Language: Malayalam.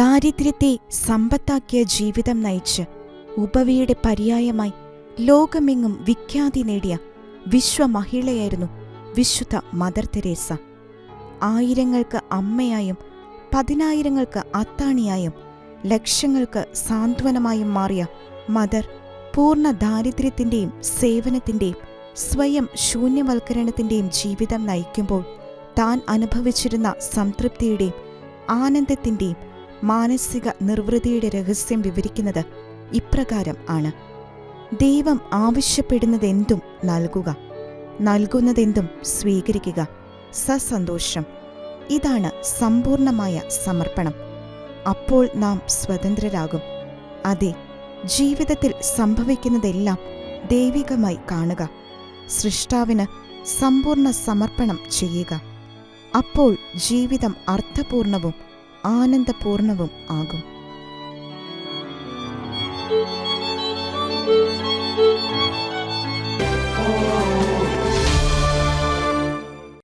ദാരിദ്ര്യത്തെ സമ്പത്താക്കിയ ജീവിതം നയിച്ച് ഉപവിയുടെ പര്യായമായി ലോകമെങ്ങും വിഖ്യാതി നേടിയ വിശ്വമഹിളയായിരുന്നു വിശുദ്ധ മദർ തെരേസ. ആയിരങ്ങൾക്ക് അമ്മയായും പതിനായിരങ്ങൾക്ക് അത്താണിയായും ലക്ഷങ്ങൾക്ക് സാന്ത്വനമായും മാറിയ മദർ പൂർണ ദാരിദ്ര്യത്തിന്റെയും സേവനത്തിന്റെയും സ്വയം ശൂന്യവൽക്കരണത്തിന്റെയും ജീവിതം നയിക്കുമ്പോൾ താൻ അനുഭവിച്ചിരുന്ന സംതൃപ്തിയുടെയും ആനന്ദത്തിന്റെയും മാനസിക നിർവൃതിയുടെ രഹസ്യം വിവരിക്കുന്നത് ഇപ്രകാരം ആണ്. ദൈവം ആവശ്യപ്പെടുന്നതെന്തും നൽകുക നൽകുന്നതെന്തും സ്വീകരിക്കുക സസന്തോഷം. ഇതാണ് സമ്പൂർണമായ സമർപ്പണം. അപ്പോൾ നാം സ്വതന്ത്രരാകും. അതെ ജീവിതത്തിൽ സംഭവിക്കുന്നതെല്ലാം ദൈവികമായി കാണുക സൃഷ്ടാവിന് സമ്പൂർണ സമർപ്പണം ചെയ്യുക. അപ്പോൾ ജീവിതം അർത്ഥപൂർണവും ആനന്ദപൂർണവും ആകും.